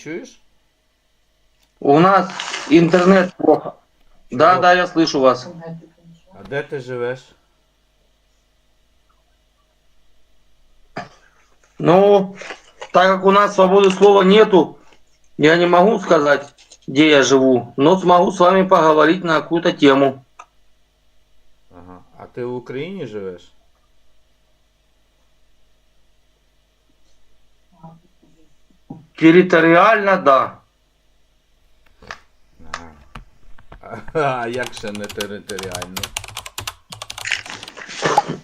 чуєш? У нас интернет плохо. Да, да, я слышу вас. А де ти живеш? Ну, так как у нас свободы слова нету, я не могу сказать, где я живу, но смогу с вами поговорить на какую-то тему. Ага. А ти в Україні живеш? Территориально, да. Ага. А як ще не територіально?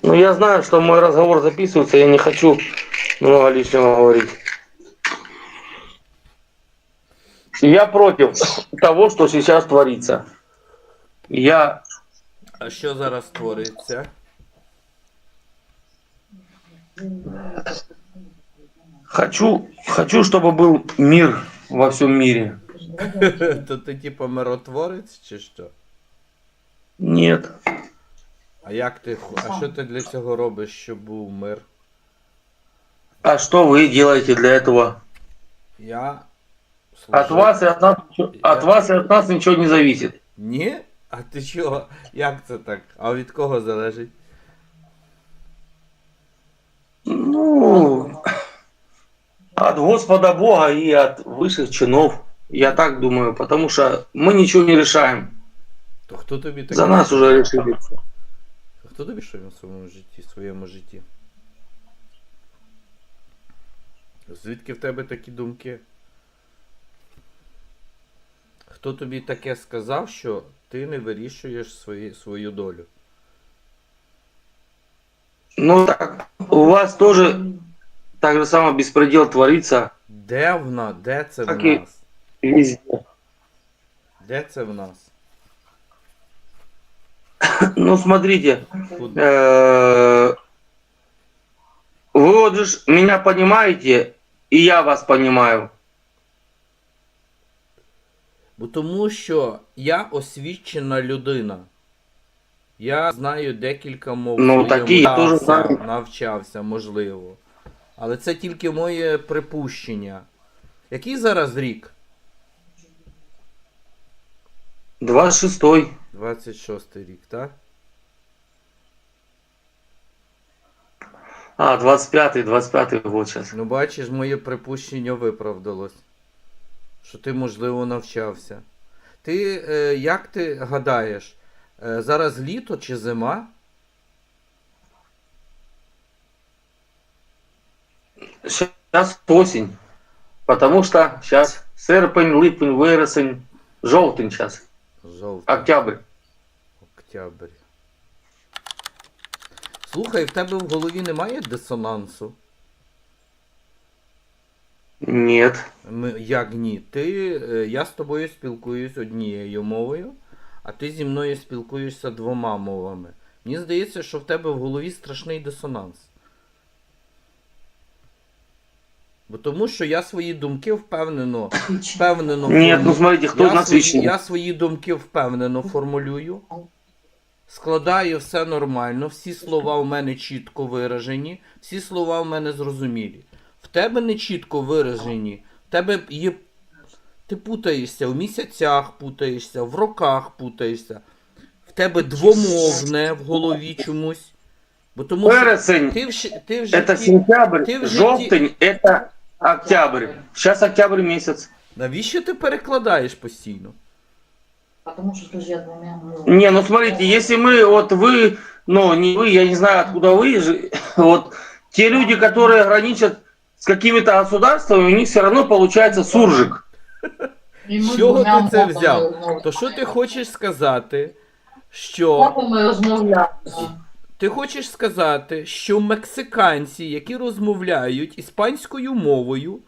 Ну, я знаю, что мой разговор записывается, я не хочу много лишнего говорить. Я против того, что сейчас творится. Я А що зараз твориться? хочу, хочу, чтобы был мир во всем мире. То ти типа миротворець чи що? Нет. А як ти хо- а що ти для цього робиш, щоб був мир? А что вы делаете для этого? Я От служу- вас и от нас, от вас и от нас ничего не зависит. Ні? А ти чого? Як це так? А від кого залежить? Ну, от Господа Бога и от высших чинов. Я так думаю, потому что мы ничего не решаем. То хто тобі таке? За нас уже решили. Хто тобі що в своєму житті, в своєму житті? Звідки в тебе такі думки? Хто тобі таке сказав, що ти не вирішуєш свої, свою долю? Ну так, у вас тоже так же само беспредел творится Де вона? Де це в Так і- нас? везде. Де це в нас? Ну смотрите, Куди? э, вы вот же ж меня понимаете, и я вас понимаю. Бо тому що я освічена людина. Я знаю декілька мов. Ну, в так і я теж знаю. навчався, можливо. Але це тільки моє припущення. Який зараз рік? 26-й. 26 рік, так? А, 25-й, 25-й год сейчас. Ну, бачиш, моє припущення виправдалось. Що ти, можливо, навчався. Ти, е, як ти гадаєш, е, зараз літо чи зима? Сейчас осень. Потому что сейчас серпень, липень, вересень, желтень сейчас, Жовтий. октябрь. Октябрь. Слухай, в тебе в голові немає дисонансу? Нет. Ми, як ні? Ти, е, я з тобою спілкуюсь однією мовою, а ти зі мною спілкуєшся двома мовами. Мені здається, що в тебе в голові страшний дисонанс. Бо тому що я свої думки впевнено, впевнено Нет, ну форму- смотрите, кто я, из нас свої, вечный? я свої думки впевнено формулюю. Складаю все нормально, всі слова в мене чітко виражені, всі слова в мене зрозумілі. В тебе не чітко виражені, в тебе є. Ти путаєшся в місяцях, путаєшся, в роках путаєшся. В тебе двомовне в голові чомусь. Бо тому що Вересень ти в, щ- ти в это житті. сентябрь, ты в житті- желтень это октябрь. Сейчас октябрь месяц. Навіщо ти перекладаєш постійно? Потому что, скажи, я двумя Не, ну смотрите, если мы, вот вы, ну не вы, я не знаю откуда вы, же, вот те люди, которые граничат с какими-то государствами, у них все равно получается суржик. І ми З чого двома ти це мовами взяв? розмовляємо. То що ти хочеш сказати, що Мовами розмовляємо. ти хочеш сказати, що мексиканці, які розмовляють іспанською мовою,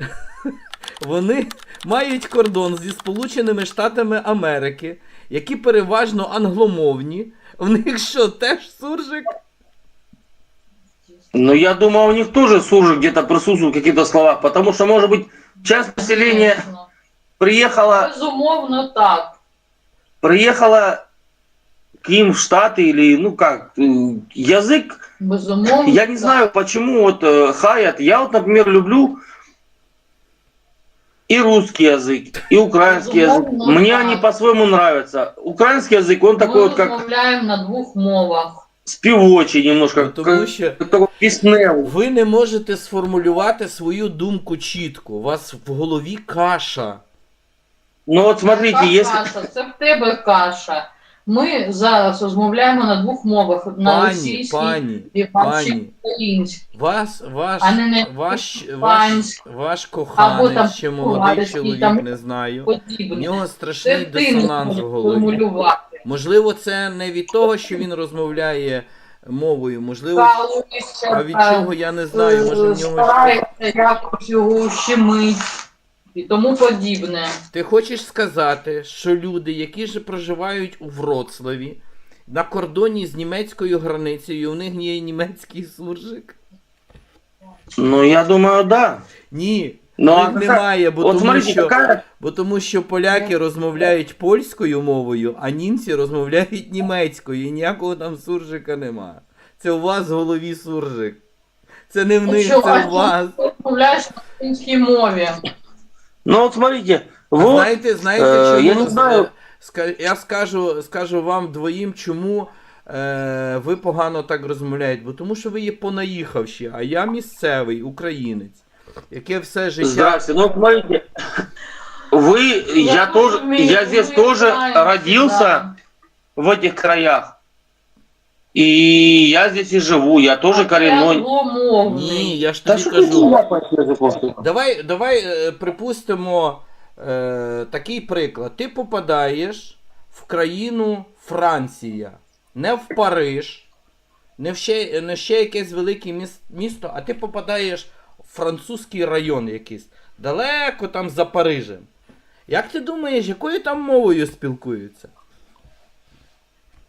вони мають кордон зі Сполученими Штатами Америки, які переважно англомовні. В них що, теж суржик? Но я думаю, у них тоже суржик где-то присутствует в каких-то словах, потому что, может быть, часть населения приехала, Безумовно, так. приехала к им в Штаты или, ну как, э, язык Безумовно. Я не так. знаю, почему вот э, хаят. Я вот, например, люблю и русский язык, и украинский язык. Безумовно, Мне да. они по-своему нравятся. Украинский язык, он такой Ми вот как розмовляємо на двох мовах. спевочий немножко, Ну, тому как, що как такой песнел. ви не можете сформулювати свою думку чітко. У вас в голові каша. Ну вот смотрите, Яка если... каша? Це в тебе каша. Ми зараз розмовляємо на двох мовах: на Пані, російській пані, і пані. українській. Вас, ваш, А не на ваш, ваш, ваш Або коханець там чи молодий чоловік, там не знаю. В Подібне. нього страшний дисонанс в голові. Можливо, це не від того, що він розмовляє мовою, можливо, а від чого я не знаю, може в нього. старається якось його ущемить і тому подібне. Ти хочеш сказати, що люди, які ж проживають у Вроцлаві, на кордоні з німецькою границею, у них є німецький суржик? Ну, я думаю, да. Ні, Ну, а немає, бо Вот тому смотрите, що, какая... бо тому що поляки розмовляють польською мовою, а німці розмовляють німецькою, і ніякого там суржика нема. Це у вас в голові суржик. Це не в них, це у вас. Ти розмовляєш на українській мові. Ну вот смотрите, вот... Знаєте, знаєте, е, чому? я не знаю. Я скажу, скажу вам двоїм, чому е, ви погано так розмовляєте. Бо тому що ви є понаїхавші, а я місцевий українець, яке все життя. Здрасте, ну смотрите, вы, я, тоже, розумію, я здесь тоже родился да. в этих краях. И я здесь и живу, я тоже А коренной. Ні, я ж Да тобі что кажу. ты Давай, давай е, припустимо е, такий приклад. Ти попадаєш в країну Франція, не в Париж, не в ще, не ще якесь велике міс- місто, а ти попадаєш в французький район якийсь, далеко там за Парижем. Як ти думаєш, якою там мовою спілкуються?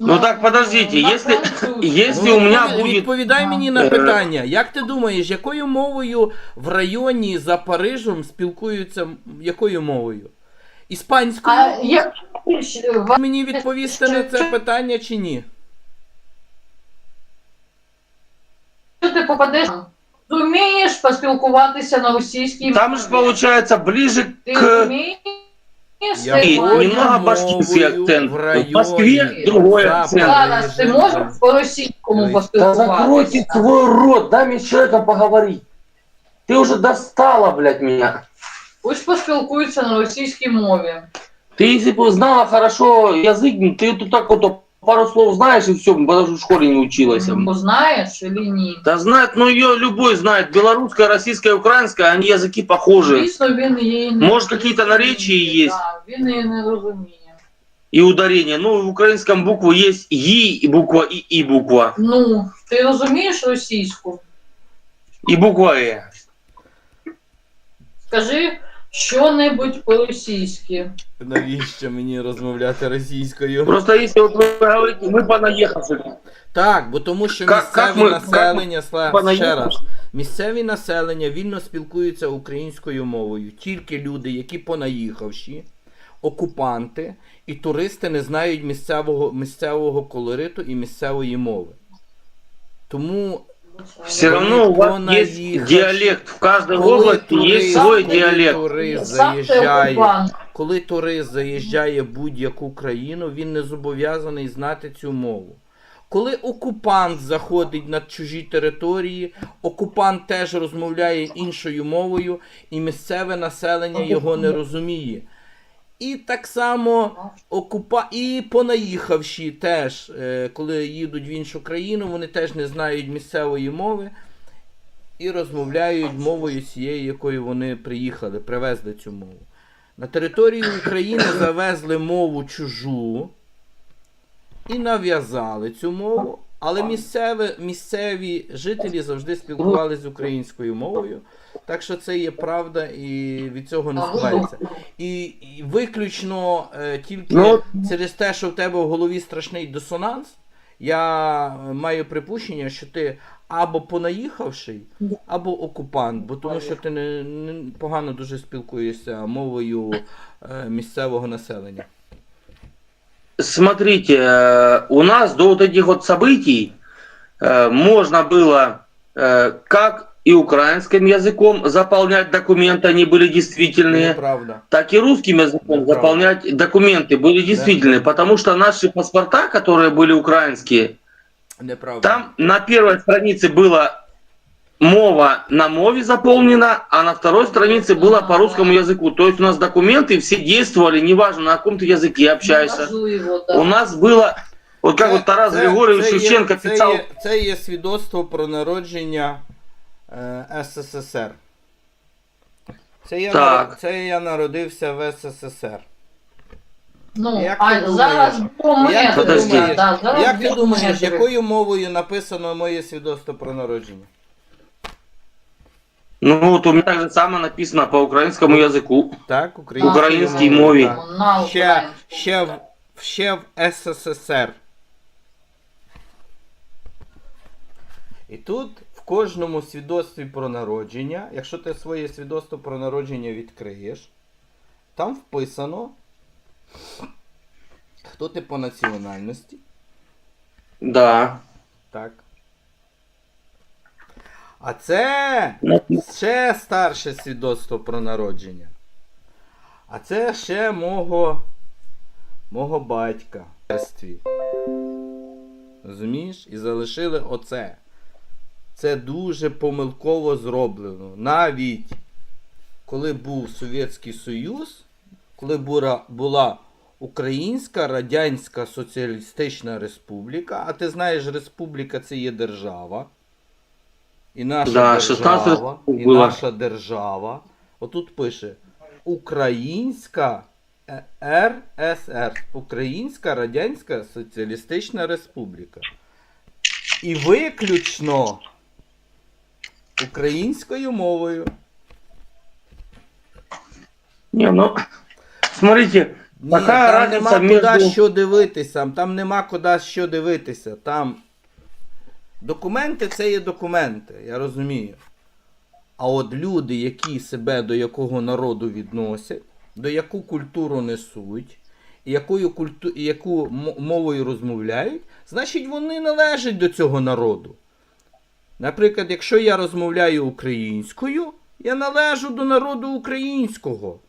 Ну так, подождите, если, если Ну, у меня відпові- будет... Відповідай мені на Е. питання. Як ти думаєш, якою мовою в районі за Парижем спілкуються м- якою мовою? Іспанською? А як Ви мені відповісти на це питання чи ні? ти попадеш, зумієш поспілкуватися на російській Там же мові? получается ближе Ти к... вмієш Я И понял. немного башкирский мовою акцент. в В районі Москве другой за акцент. Зараз ти Парижем. можеш по-російському Ой. Да закройте поспілкуватися? свой рот, дай мне с человеком поговорить. Ты уже достала, блядь, меня. Пусть поспілкуються на російській мові. Ты если бы знала хорошо язык, ну, ты тут так вот пару слов знаешь и все, потому что в школе не училась. Бо знаєш чи ні? Да знает, ну ее любой знает. Белорусская, российская, украинская, они языки похожи. Звісно, він її не Може, какие-то наречия есть? Так, він її не розуміє. И ударение. Ну, в украинском букву есть И и буква И и буква. Ну, ти розумієш російську? И буква Э. Скажи що-небудь по-російськи. Навіщо мені розмовляти російською? Просто если вот вы говорите, мы понаехавшие. Так, бо тому що Как- місцеве как ми- населення, сла- ми ще раз, понаїхали? місцеві населення вільно спілкуються українською мовою. Тільки люди, які понаїхавші, окупанти і туристи не знають місцевого, місцевого колориту і місцевої мови. Тому Все равно у вас есть диалект. В каждой коли области есть свой коли диалект. турист заїжджає, коли турист заїжджає в будь-яку країну, він не зобов'язаний знати цю мову. Коли окупант заходить на чужі території, окупант теж розмовляє іншою мовою, і місцеве населення його не розуміє. І так само окупа... і понаїхавші теж, е, коли їдуть в іншу країну, вони теж не знають місцевої мови і розмовляють мовою цією, якою вони приїхали, привезли цю мову. На територію України завезли мову чужу і нав'язали цю мову, але місцеві, місцеві жителі завжди спілкувалися з українською мовою. Так що це є правда і від цього не сховається. І, і виключно е, тільки Ну, через те, що в тебе в голові страшний дисонанс, я е, маю припущення, що ти або понаїхавший, або окупант, бо тому що ти не, не погано дуже спілкуєшся мовою е, місцевого населення. Смотрите, э, у нас до вот этих вот событий э, можно было э, как и украинским языком заполнять документы, они были действительные, Неправда. так и русским языком Неправда. заполнять документы были действительные, потому что наши паспорта, которые были украинские, Неправда. там на первой странице было мова на мове заполнена, а на второй странице было по русскому языку. То есть у нас документы все действовали, неважно на каком ты языке общаешься. Покажу его, да. У нас было, вот как вот Тарас Григорьевич це Шевченко є, це, писал, є, це є свідоцтво про народження е, СССР. Це я, Так. наро- це я народився в СССР. Ну, Як а ти думаєш? зараз по Як ти Подожди. думаєш, да, зараз як ти думаєш, біометри. якою мовою написано моє свідоцтво про народження? Ну вот у меня так же самое написано по украинскому языку. Так, Українській мовою, мові. так. На Ще, українській. ще, в, ще в СССР. І тут в кожному свідоцтві про народження, якщо ти своє свідоцтво про народження відкриєш, там вписано, хто ти по національності. Да. Так. А це ще старше свідоцтво про народження. А це ще мого, мого батька. Розумієш? І залишили оце. Це дуже помилково зроблено. Навіть коли був Совєтський Союз, коли була Українська Радянська Соціалістична Республіка, а ти знаєш, республіка це є держава. І наша Да, держава, і було. наша держава. Отут пише Українська РСР, Українська Радянська Соціалістична Республіка. І виключно українською мовою. Не, ну, смотрите, Ні, там нема куди що дивитися. Там нема куди що дивитися. Там документи це є документи, я розумію. А от люди, які себе до якого народу відносять, до яку культуру несуть, якою культу... яку мовою розмовляють, значить вони належать до цього народу. Наприклад, якщо я розмовляю українською, я належу до народу українського.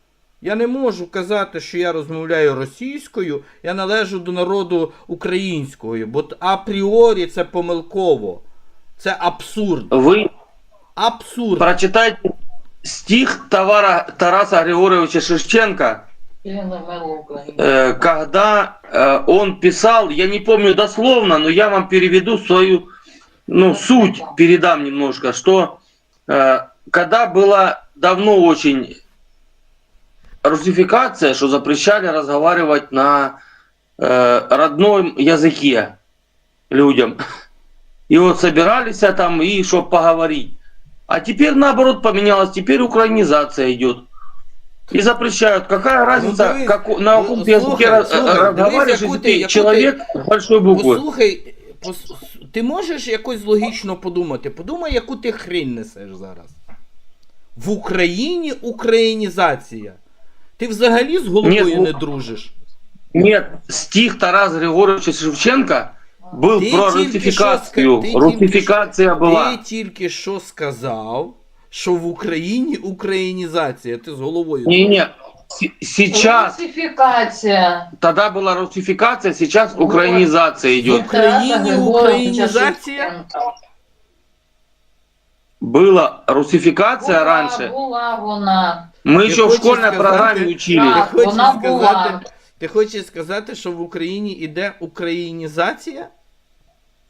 Я не можу казати, що я розмовляю російською, я належу до народу українського, бо т- апріорі це помилково. Це абсурд. вы Абсурд. прочитайте стих Тавара, Тараса Григорьевича Шевченко, Члена МЕЛ України. э, когда э, он писал, я не помню дословно, но я вам переведу свою ну, суть, передам немножко, что э, когда была давно очень русификация, что запрещали разговаривать на э, родном языке людям. И вот собирались а там, и чтобы поговорить. А теперь наоборот поменялось, теперь украинизация идет. И запрещают. Какая разница, дивись, как, на ну, каком ты слухай, языке раз- слухай, разговариваешь, дивись, если яку ты ти- яку человек с большой буквы. Послухай, пос... ти можеш якось логічно подумати. Подумай, яку ти хрень несеш зараз. В Україні українізація. Ти взагалі з головою Ні, ну- не дружиш. Нет, стих Тараса Григорьевича Шевченко был Ты про тільки русификацию. що ска- ти тільки Русификация была. Ти тільки що сказав, що в Україні українізація. Ти з головою. Не-не, с- сейчас, Русифікація. тогда была русификация, сейчас украинизация В идет. Україні Тараса Григоровича українізація? Шевченка. Была русификация Була, раньше. Була вона. Мы Ты еще в хочешь школьной сказать, программе ты- учили. Так, Ти хочеш вона сказати, була. ти хочеш сказати, що в Україні іде українізація?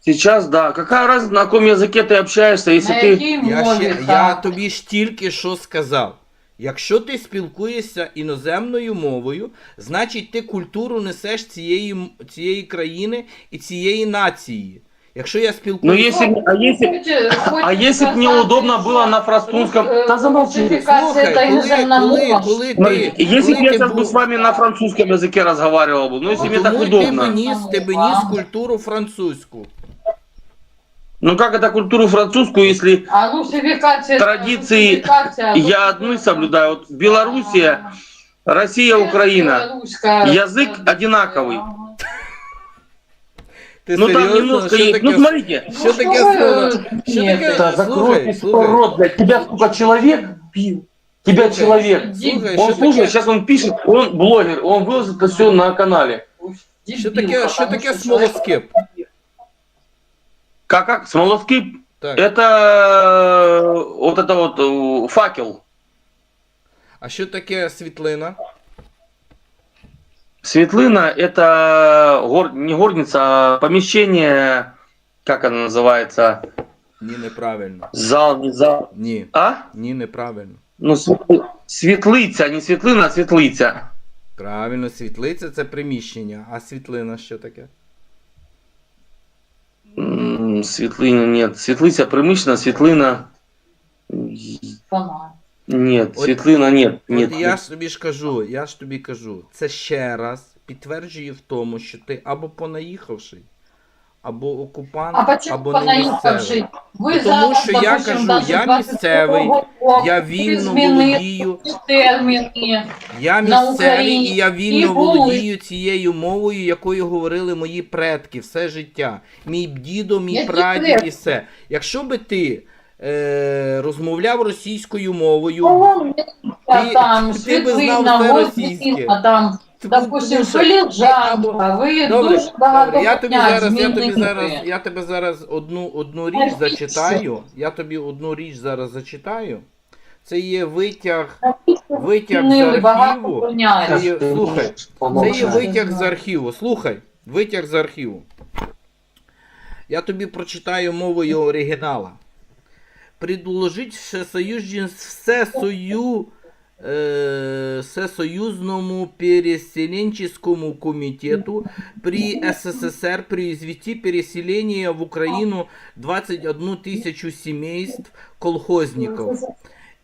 Сейчас, да. Какая разница, на каком языке ты общаешься, если На ты... якій Я, мові? ще, я так? тобі ж тільки що сказав. Якщо ти спілкуєшся іноземною мовою, значить ти культуру несеш цієї, м- цієї країни і цієї нації. Якщо я Ну, спілкуюся. если, б- а если, Хоче- хоче а если б сказати, неудобно що было на французском... рус- Да замолчи. Русифікація Слухай, та коли, іноземна коли, мова. коли Смотрите, ти, если коли бы я ти сейчас бы був- с вами на французском языке разговаривал бы, ну если мне так Тому удобно. ти ніс, тебе ніс культуру французьку. Ну как это культуру французскую, если А русифікація... Традиції русифікація- я одну соблюдаю? Вот Белоруссия, Россия, Украина. Білоруська- Язик одинаковий. Ти ну там серйозно? немножко Що есть. таке Ну смотрите. Що таке ви, слово? Що ні, таке? Да Слухай, закройте слухай. свой рот, блядь. Тебя сколько человек бил? Тебя Слухай, человек. Слухай, Он що слушает, таке, сейчас он пишет, он блогер, он выложит это все на канале. що Дебіл, таке, що потому таке що смолоскип? Как, как? Смолоскип? Так. Это э, вот это вот э, факел. А що таке світлина? Светлына это гор- не горница, а помещение, как оно называется, Ні, неправильно. зал, не зал. Ні, А? ні, неправильно. Ну, свет- светлиця, не світлина, а світлиця. Правильно, світлиця це приміщення, а світлина що таке? М, Світлина, нет. Світлиця приміщена, світлина. Фонарь. Нет, От- світлина нет. От нет. я ж тобі ж кажу, я ж тобі кажу, це ще раз підтверджує в тому, що ти або понаїхавший, або окупант, А почему або не місцевий. Ви Тому зараз, що я допустим, кажу, даже я 22 місцевий, року Я вільно змінили володію, терміни. я на місцевий Україні і я вільно були. володію цією мовою, якою говорили мої предки все життя. Мій дідо, мій Які прадід предки? і все. Якщо би ти е, розмовляв російською мовою, Вон, Ти- там, ти би знав все російське. Там, допустим, будеш- ви Добре, дуже багато добре, я тобі зараз, я тобі зараз, я тобі зараз одну, одну річ Навіщо? зачитаю. Я тобі одну річ зараз зачитаю. Це є витяг, витяг з архіву. Це є, слухай, це є витяг з архіву. Слухай, витяг з архіву. Я тобі прочитаю мовою оригінала. Предложить всесоюзні- всесою, е, всесоюзному переселенческому комитету при СССР произвести переселение в Украину 21 тысячу семейств колхозников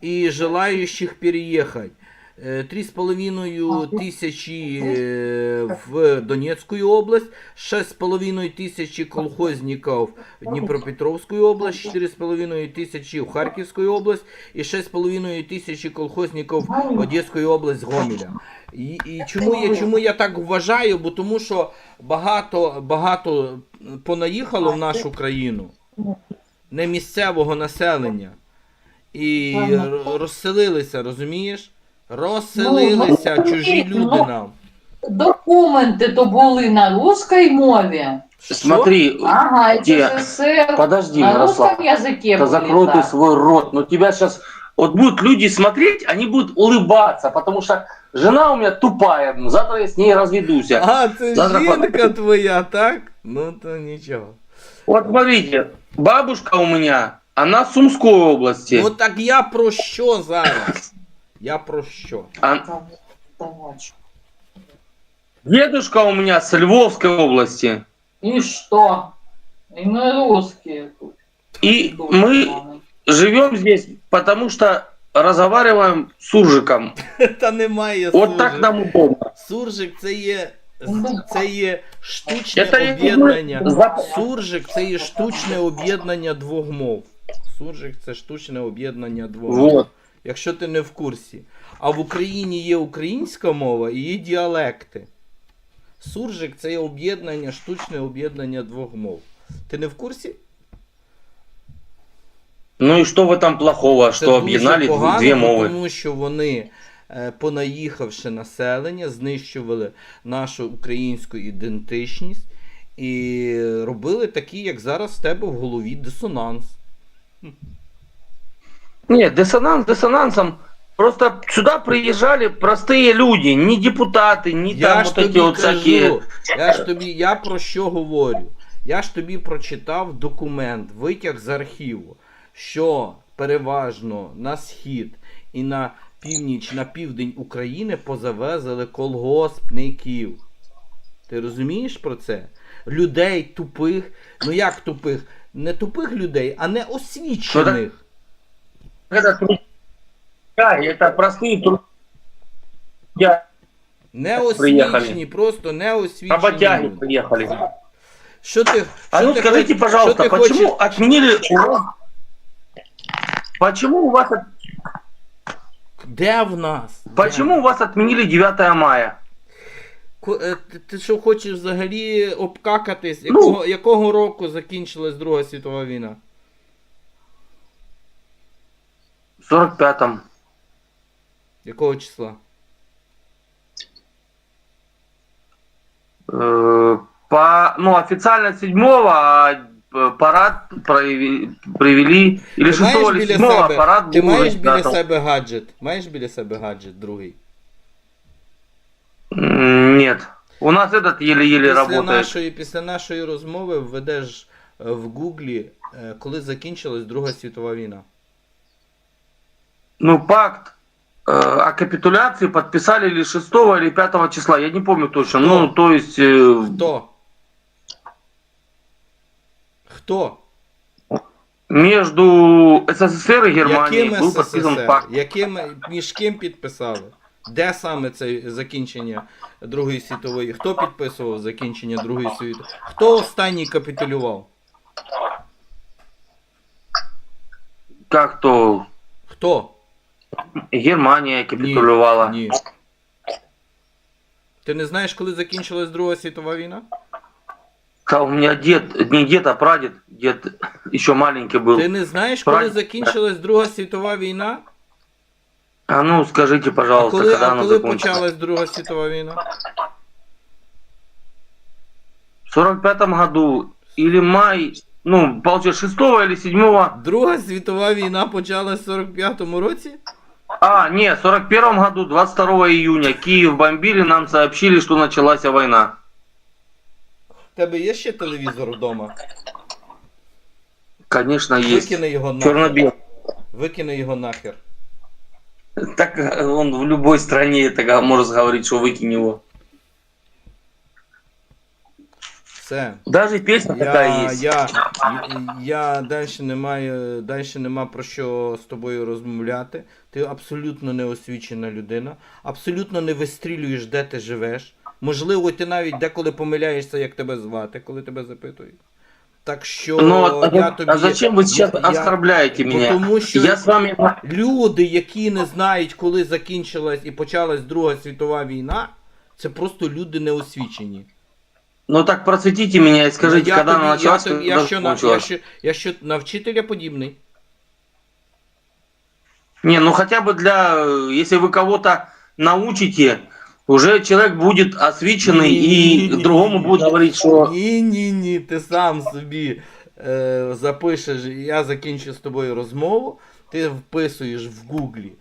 и желающих переехать. Э, Три с половиной тысячи э, в Донецкую область, шесть с половиной тысячи колхозников в Днепропетровскую область, четыре с половиной тысячи в Харьковскую область и шесть с половиной тысячи колхозников в Одеську область з Гомеля. І, і чому, я, чому я так вважаю? Бо тому що багато, багато понаїхало в нашу країну не місцевого населення. І р- розселилися, розумієш? Розселилися Ну, ну, чужі ну, люди нам. Документи то були на русской мові. Що? Смотри, Ага, і Где? СССР подожди, на Мирослав. русском языке Да были, закрой ты да. свой рот. Но тебя сейчас... Вот будут люди смотреть, они будут улыбаться, потому что жена у меня тупая. Завтра я с ней разведусь. А, це Завтра жінка твоя, так? Ну то нічого. Вот смотрите, бабушка у меня, она с Сумской области. Ну так я про що зараз? Я про що? А Там, давай. дедушка у меня с Львовской области. И что? И мы русские. тут. И мы живем здесь, потому что разговариваем с суржиком. Та немає Вот так суржик. нам удобно. Суржик це є. Це є штучне Это я об'єднання. за- Суржик це є штучне об'єднання двох мов. Суржик це штучне об'єднання двох мов. Вот. Якщо ти не в курсі. А в Україні є українська мова і є діалекти. Суржик це є об'єднання, штучне об'єднання двох мов. Ти не в курсі? Ну и что в этом плохого, Це что дуже объединяли погано, две бо мовы? тому що вони, е, понаїхавши населення, знищували нашу українську ідентичність і робили такі, як зараз в тебе в голові, дисонанс. Нет, диссонанс диссонансом. Просто сюда приезжали простые люди, не депутаты, не Я там ж вот тобі эти вот кажу, всякие. я ж тобі, я про що говорю? Я ж тобі прочитав документ, витяг з архіву, що переважно на схід і на північ, на південь України позавезли колгоспників. Ти розумієш про це? Людей тупих, ну як тупих? Не тупих людей, а не освічених. Это трудяги, это простые трудяги, Не Приїхали. освічені, просто не освічені. работяги люди. приехали. Що ти, А що ну ти скажите, хоч- пожалуйста, що ти почему хочеш? отменили у вас... Почему у вас, от- Де в нас? Де? почему у вас отменили 9 мая? Ко- е, ти, ти що хочеш взагалі обкакатись? Якого, якого року закінчилась Друга світова війна? 45-м. Якого числа? Э, По, ну, официально 7 а э, парад провели, провели или Ти 6 маєш или біля 7 а себе, парад ти был маєш уже, біля да, там. себе гаджет? Маєш біля себе гаджет другий? М, Нет. У нас этот еле-еле Після работает. нашої, після нашої розмови введеш е, в Гуглі, е, коли закінчилась Друга світова війна. Ну, пакт э, о капитуляции подписали или 6 или 5 числа, я не помню точно. Кто? Ну, то есть... э, Хто? Хто? Между СССР и Германией Яким был подписан СССР? пакт. Яким, між ким підписали? Де саме це закінчення Другої світової? Хто підписував закінчення Другої світової? Хто останній капітулював? Как то Хто? Германия капитулировала. Ні. Ти не знаєш, коли закінчилась Друга світова війна? Да, у меня дед, не дед, а прадед, дед еще маленький был. Ти не знаєш, коли Правильно. закінчилась Друга світова війна? А ну скажите, А пожалуйста, коли, когда а коли почалась Друга світова війна? В 45 году или май, ну, получается, 6 или 7 Друга світова війна почалась в 45-му році? А, нет, в 41 году, 22 июня, Киев бомбили, нам сообщили, что началась война. В тебе є ще телевізор вдома? Конечно, есть. Викини його нахер. Черно-белый. Викини його нахер. Так э, он в любой стране так может говорить, что выкинь его. Все. Даже песня такая Я, есть. я, я далі не маю, далі нема про що з тобою розмовляти. Ти абсолютно неосвічена людина, абсолютно не вистрілюєш, де ти живеш. Можливо, ти навіть деколи помиляєшся, як тебе звати, коли тебе запитують. Так що Ну, а, я тобі. а зачем вы сейчас я- я- оскорбляете Бо меня? Тому що Я с вами... люди, які не знають, коли закінчилась і почалась Друга світова війна, це просто люди неосвічені. Ну так процитите меня и скажите, я когда тобі, она я, началась, тобі- я, когда що, на, я, закончилась. що, я що на вчителя подібний. Не, ну хотя бы для... э, Если вы кого-то научите, уже человек будет освиченный и Не-не-не. другому будет говорить, что... Ні, ні, ні, ти сам собі е, запишеш, я закінчу з тобою розмову, ти вписуєш в Гуглі,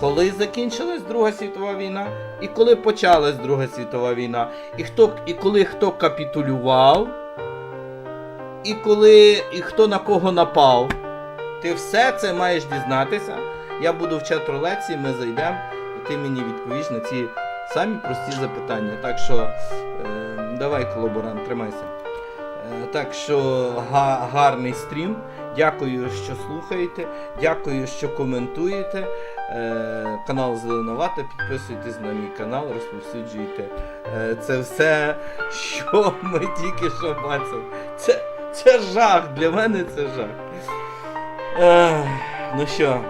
коли закінчилась Друга світова війна, і коли почалась Друга світова війна, і хто і коли хто капітулював, і коли і хто на кого напав. Ти все це маєш дізнатися. Я буду вчати лекції, ми зайдемо, і ти мені відповіш на ці самі прості запитання. Так що е, давай, колаборант, тримайся. Е, так що га- гарний стрім. Дякую, що слухаєте. Дякую, що коментуєте. Е, канал Зеленовата. Підписуйтесь на мій канал, розповсюджуйте. Е, це все, що ми тільки що бачили. Це, це жах. Для мене це жах. Ех, ну що,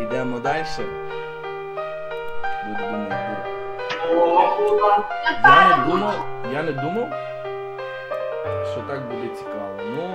йдемо далі. Буду думати. Я не думав, я не думав, що так буде цікаво. Ну,